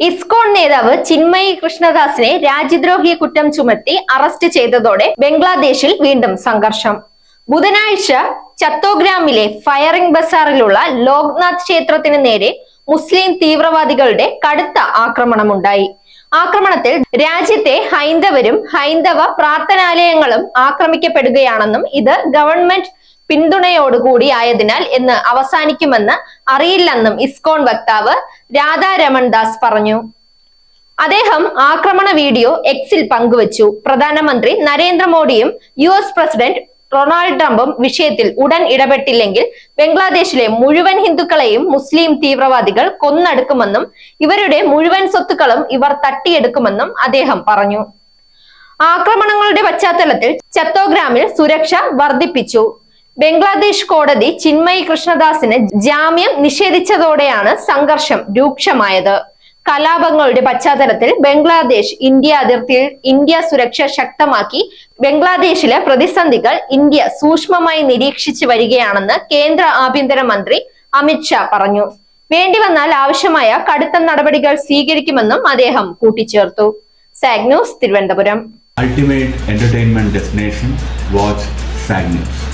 ഇസ്കോൺ നേതാവ് ചിന്മയി കൃഷ്ണദാസിനെ രാജ്യദ്രോഹിയ കുറ്റം ചുമത്തി അറസ്റ്റ് ചെയ്തതോടെ ബംഗ്ലാദേശിൽ വീണ്ടും സംഘർഷം. ബുധനാഴ്ച ചത്തോഗ്രാമിലെ ഫയറിംഗ് ബസാറിലുള്ള ലോക്നാഥ് ക്ഷേത്രത്തിന് നേരെ മുസ്ലിം തീവ്രവാദികളുടെ കടുത്ത ആക്രമണമുണ്ടായി. ആക്രമണത്തിൽ രാജ്യത്തെ ഹൈന്ദവരും ഹൈന്ദവ പ്രാർത്ഥനാലയങ്ങളും ആക്രമിക്കപ്പെടുകയാണെന്നും ഇത് ഗവൺമെന്റ് പിന്തുണയോടുകൂടി ആയതിനാൽ എന്ന് അവസാനിക്കുമെന്ന് അറിയില്ലെന്നും ഇസ്കോൺ വക്താവ് രാധാരമൺ ദാസ് പറഞ്ഞു. അദ്ദേഹം ആക്രമണ വീഡിയോ എക്സിൽ പങ്കുവച്ചു. പ്രധാനമന്ത്രി നരേന്ദ്രമോദിയും യു എസ് പ്രസിഡന്റ് ഡൊണാൾഡ് ട്രംപും വിഷയത്തിൽ ഉടൻ ഇടപെട്ടില്ലെങ്കിൽ ബംഗ്ലാദേശിലെ മുഴുവൻ ഹിന്ദുക്കളെയും മുസ്ലിം തീവ്രവാദികൾ കൊന്നടുക്കുമെന്നും ഇവരുടെ മുഴുവൻ സ്വത്തുക്കളും ഇവർ തട്ടിയെടുക്കുമെന്നും അദ്ദേഹം പറഞ്ഞു. ആക്രമണങ്ങളുടെ പശ്ചാത്തലത്തിൽ ചത്തോഗ്രാമിൽ സുരക്ഷ വർദ്ധിപ്പിച്ചു. ബംഗ്ലാദേശ് കോടതി ചിന്മയി കൃഷ്ണദാസിന് ജാമ്യം നിഷേധിച്ചതോടെയാണ് സംഘർഷം രൂക്ഷമായത്. കലാപങ്ങളുടെ പശ്ചാത്തലത്തിൽ ബംഗ്ലാദേശ് ഇന്ത്യ അതിർത്തിയിൽ ഇന്ത്യ സുരക്ഷ ശക്തമാക്കി. ബംഗ്ലാദേശിലെ പ്രതിസന്ധികൾ ഇന്ത്യ സൂക്ഷ്മമായി നിരീക്ഷിച്ചു വരികയാണെന്ന് കേന്ദ്ര ആഭ്യന്തരമന്ത്രി മന്ത്രി ഷാ പറഞ്ഞു. വേണ്ടിവന്നാൽ ആവശ്യമായ കടുത്ത നടപടികൾ സ്വീകരിക്കുമെന്നും അദ്ദേഹം കൂട്ടിച്ചേർത്തു. Zag news Thiruvananthapuram. Ultimate entertainment destination watch news